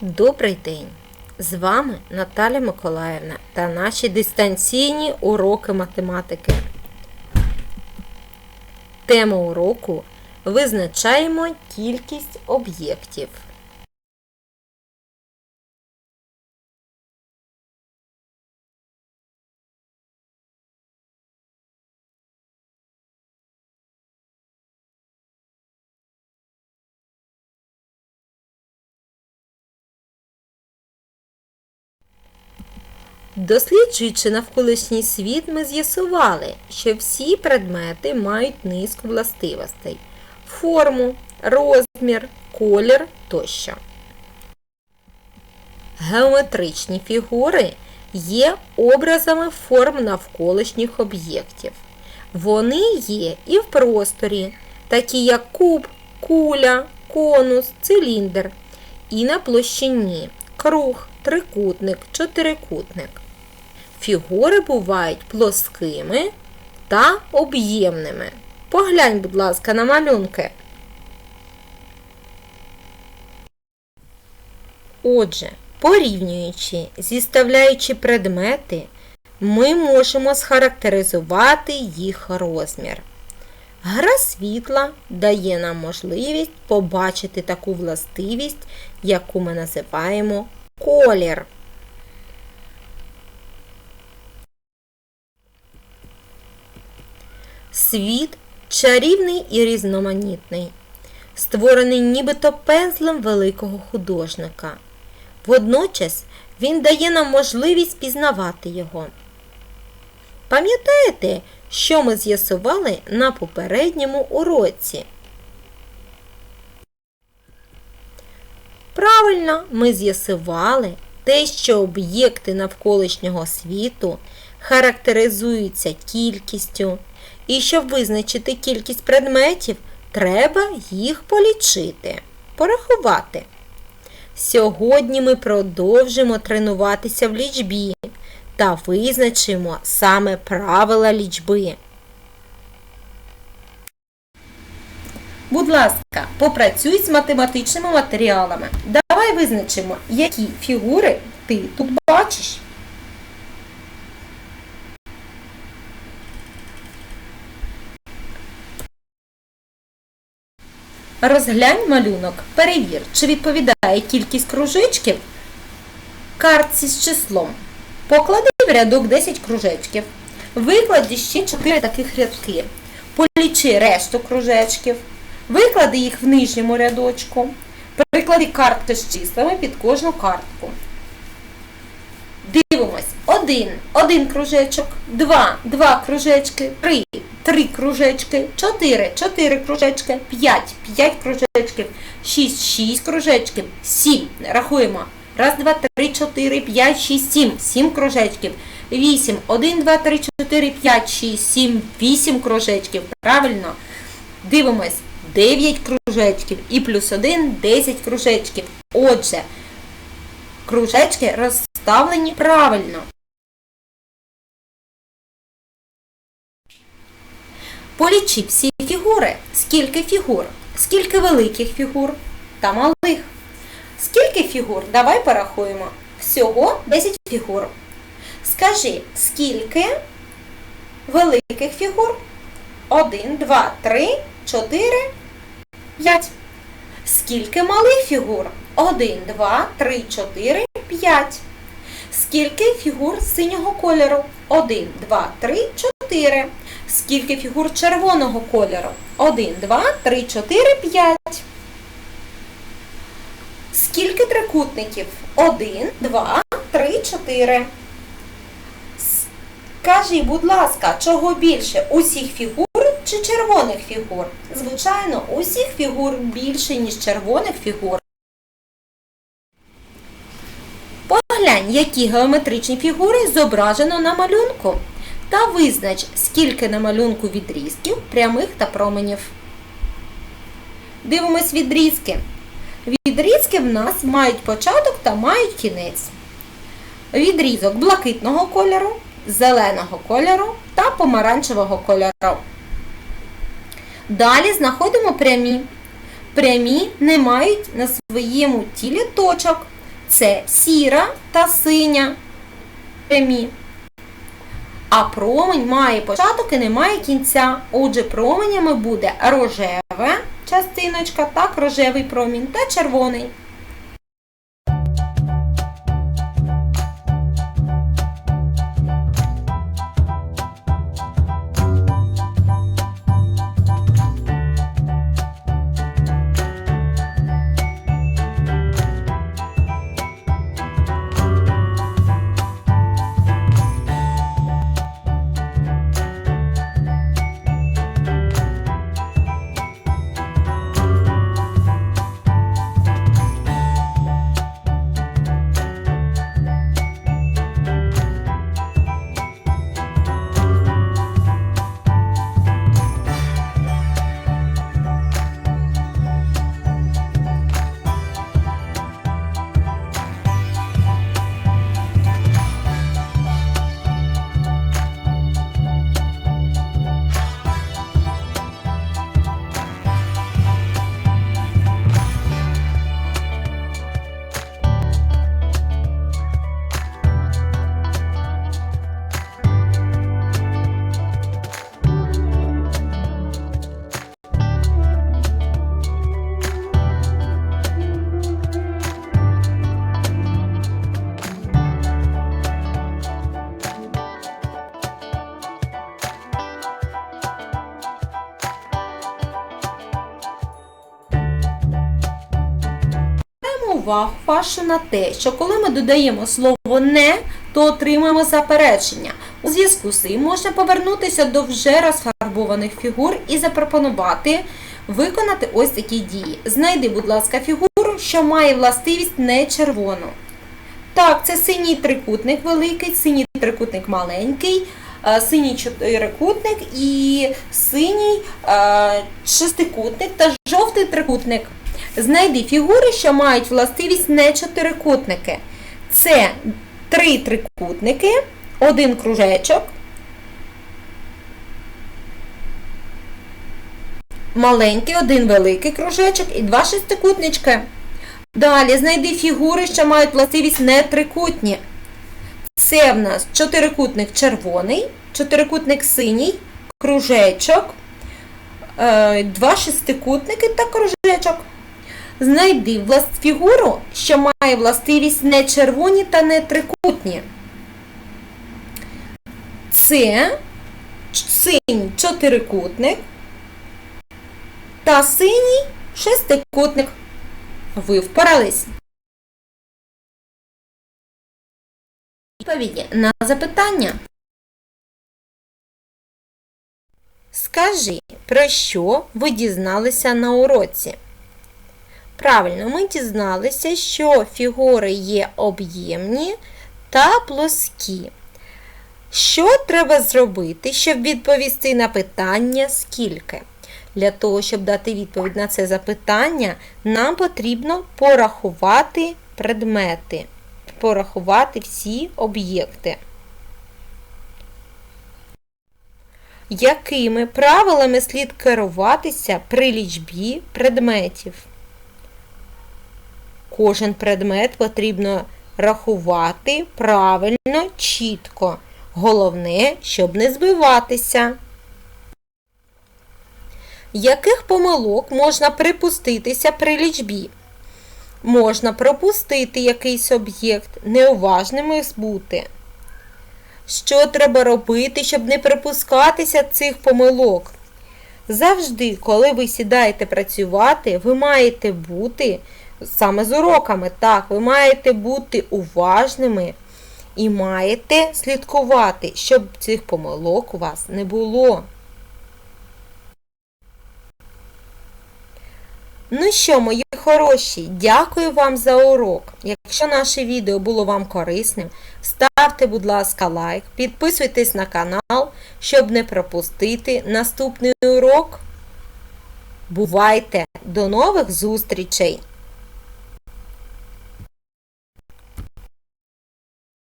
Добрий день! З вами Наталя Миколаївна та наші дистанційні уроки математики. Тема уроку Визначаємо кількість об'єктів. Досліджуючи навколишній світ, ми з'ясували, що всі предмети мають низку властивостей форму, розмір, колір тощо. Геометричні фігури є образами форм навколишніх об'єктів. Вони є і в просторі, такі як куб, куля, конус, циліндр, і на площині круг, трикутник, чотирикутник. Фігури бувають плоскими та об'ємними. Поглянь, будь ласка, на малюнки. Отже, порівнюючи, зіставляючи предмети, ми можемо схарактеризувати їх розмір. Гра світла дає нам можливість побачити таку властивість, яку ми називаємо колір. Світ чарівний і різноманітний, створений нібито пензлем великого художника. Водночас він дає нам можливість пізнавати його. Пам'ятаєте, що ми з'ясували на попередньому уроці? Правильно, ми з'ясували те, що об'єкти навколишнього світу характеризуються кількістю, і щоб визначити кількість предметів, треба їх полічити, порахувати. Сьогодні ми продовжимо тренуватися в лічбі та визначимо саме правила лічби. Будь ласка, попрацюй з математичними матеріалами. Давай визначимо, які фігури ти тут бачиш. Розглянь малюнок. Перевір, чи відповідає кількість кружечків картці з числом. Поклади в рядок 10 кружечків. Виклади ще 4 таких рядки. Полічи решту кружечків. Виклади їх в нижньому рядочку. Приклади картки з числами під кожну картку. Дивимося. 1, 1 кружечок, 2, 2 кружечки, 3, 3 кружечки, 4, 4 кружечки, 5, 5 кружечків, 6, 6 кружечків, 7. Рахуємо. 1, 2, 3, 4, 5, 6, 7, 7 кружечків. 8, 1, 2, 3, 4, 5, 6, 7, 8 кружечків. Правильно. Дивимось. 9 кружечків і плюс 1 10 кружечків. Отже, кружечки розставлені правильно. Полічи всі фігури. Скільки фігур? Скільки великих фігур та малих? Скільки фігур? Давай порахуємо. Всього 10 фігур. Скажи, скільки великих фігур? 1, 2, 3, 4, 5. Скільки малих фігур? 1, 2, 3, 4, 5. Скільки фігур синього кольору? 1, 2, 3, 4. Скільки фігур червоного кольору? 1, 2, 3, 4, 5. Скільки трикутників? 1, 2, 3, 4. Скажи, будь ласка, чого більше? Усіх фігур чи червоних фігур? Звичайно, усіх фігур більше, ніж червоних фігур. Поглянь, які геометричні фігури зображено на малюнку. Та визнач, скільки на малюнку відрізків, прямих та променів. Дивимось відрізки. Відрізки в нас мають початок та мають кінець. Відрізок блакитного кольору, зеленого кольору та помаранчевого кольору. Далі знаходимо прямі. Прямі не мають на своєму тілі точок, це сіра та синя прямі. А промень має початок і не має кінця. Отже, променями буде рожева частиночка, так, рожевий промінь та червоний. Увагу вашу на те, що коли ми додаємо слово не, то отримуємо заперечення. У зв'язку з цим можна повернутися до вже розфарбованих фігур і запропонувати виконати ось такі дії. Знайди, будь ласка, фігуру, що має властивість не червону. Так, це синій трикутник великий, синій трикутник маленький, е, синій чотирикутник і синій е, шестикутник та жовтий трикутник. Знайди фігури, що мають властивість не чотирикутники. Це три трикутники, один кружечок, маленький, один великий кружечок і два шестикутнички. Далі знайди фігури, що мають властивість не трикутні. Це в нас чотирикутник червоний, чотирикутник синій, кружечок, е, два шестикутники та кружечок. Знайди фігуру, що має властивість не червоні та не трикутні. Це синій чотирикутник та синій шестикутник. Ви впорались. Відповіді на запитання. Скажи, про що ви дізналися на уроці? Правильно, ми дізналися, що фігури є об'ємні та плоскі. Що треба зробити, щоб відповісти на питання скільки? Для того, щоб дати відповідь на це запитання, нам потрібно порахувати предмети, порахувати всі об'єкти. Якими правилами слід керуватися при лічбі предметів? Кожен предмет потрібно рахувати правильно, чітко. Головне, щоб не збиватися. Яких помилок можна припуститися при лічбі? Можна пропустити якийсь об'єкт, неуважними бути. Що треба робити, щоб не припускатися цих помилок? Завжди, коли ви сідаєте працювати, ви маєте бути саме з уроками, так, ви маєте бути уважними і маєте слідкувати, щоб цих помилок у вас не було. Ну що, мої хороші, дякую вам за урок. Якщо наше відео було вам корисним, ставте, будь ласка, лайк, підписуйтесь на канал, щоб не пропустити наступний урок. Бувайте! До нових зустрічей!